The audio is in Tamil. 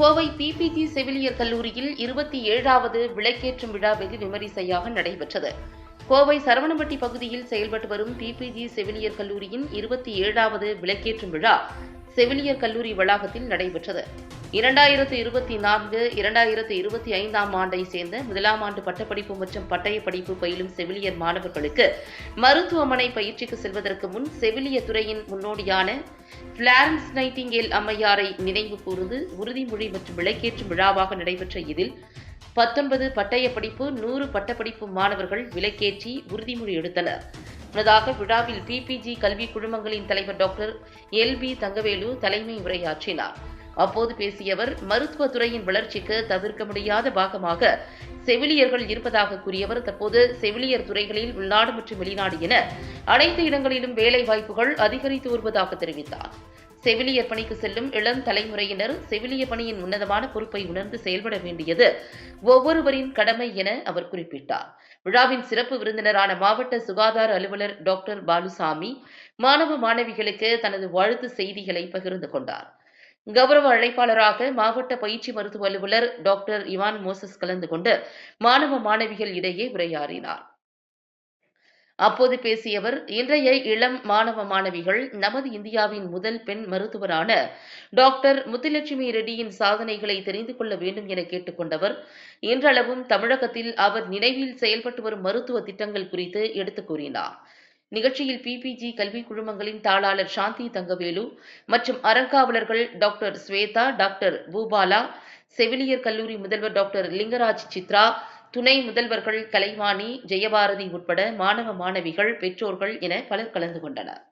கோவை பிபிஜி செவிலியர் கல்லூரியில் இருபத்தி ஏழாவது விளக்கேற்றும் விழா வெகு விமரிசையாக நடைபெற்றது. கோவை சரவணம்பட்டி பகுதியில் செயல்பட்டு வரும் பிபிஜி செவிலியர் கல்லூரியின் இருபத்தி ஏழாவது விளக்கேற்றும் விழா செவிலியர் கல்லூரி வளாகத்தில் நடைபெற்றது. இரண்டாயிரத்து இருபத்தி நான்கு இரண்டாயிரத்து இருபத்தி ஐந்தாம் ஆண்டை சேர்ந்த முதலாம் ஆண்டு பட்டப்படிப்பு மற்றும் பட்டய படிப்பு பயிலும் செவிலியர் மாணவர்களுக்கு மருத்துவமனை பயிற்சிக்கு செல்வதற்கு முன் செவிலிய துறையின் முன்னோடியான பிளாரன்ஸ் நைட்டிங்கேல் அம்மையாரை நினைவு கூர்ந்து உறுதிமொழி மற்றும் விளக்கேற்றும் விழாவாக நடைபெற்ற இதில் பத்தொன்பது பட்டய படிப்பு நூறு பட்டப்படிப்பு மாணவர்கள் விலக்கேற்றி உறுதிமொழி எடுத்தனர். முன்னதாக விழாவில் பிபிஜி கல்வி குழுமங்களின் தலைவர் டாக்டர் எல் பி தங்கவேலு தலைமை உரையாற்றினார். அப்போது பேசிய அவர் மருத்துவத் துறையின் வளர்ச்சிக்கு தவிர்க்க முடியாத பாகமாக செவிலியர்கள் இருப்பதாக கூறியவர் தற்போது செவிலியர் துறைகளில் உள்நாடு மற்றும் வெளிநாடு என அனைத்து இடங்களிலும் வேலை வாய்ப்புகள் அதிகரித்து வருவதாக தெரிவித்தார். செவிலியர் பணிக்கு செல்லும் இளம் தலைமுறையினர் செவிலிய பணியின் உன்னதமான பொறுப்பை உணர்ந்து செயல்பட வேண்டியது ஒவ்வொருவரின் கடமை என அவர் குறிப்பிட்டார். விழாவின் சிறப்பு விருந்தினரான மாவட்ட சுகாதார அலுவலர் டாக்டர் பாலுசாமி மாணவ மாணவிகளுக்கு தனது வாழ்த்து செய்திகளை பகிர்ந்து கொண்டார். கௌரவ அழைப்பாளராக மாவட்ட பயிற்சி மருத்துவ அலுவலர் டாக்டர் இவான் மோசஸ் கலந்து கொண்டு மாணவ மாணவிகள் இடையே உரையாறினார். அப்போது பேசிய அவர் இன்றைய இளம் மாணவ மாணவிகள் நமது இந்தியாவின் முதல் பெண் மருத்துவரான டாக்டர் முத்துலட்சுமி ரெட்டியின் சாதனைகளை தெரிந்து கொள்ள வேண்டும் என கேட்டுக்கொண்டவர் இன்றளவும் தமிழகத்தில் அவர் நினைவில் செயல்பட்டு வரும் மருத்துவ திட்டங்கள் குறித்து எடுத்துக் கூறினார். நிகழ்ச்சியில் பிபிஜி கல்வி குழுமங்களின் தாளாளர் சாந்தி தங்கவேலு மற்றும் அறங்காவலர்கள் டாக்டர் ஸ்வேதா டாக்டர் பூபாலா செவிலியர் கல்லூரி முதல்வர் டாக்டர் லிங்கராஜ் சித்ரா துணை முதல்வர்கள் கலைவாணி ஜெயபாரதி உட்பட மாணவ மாணவிகள் பெற்றோர்கள் என பலர் கலந்து கொண்டனர்.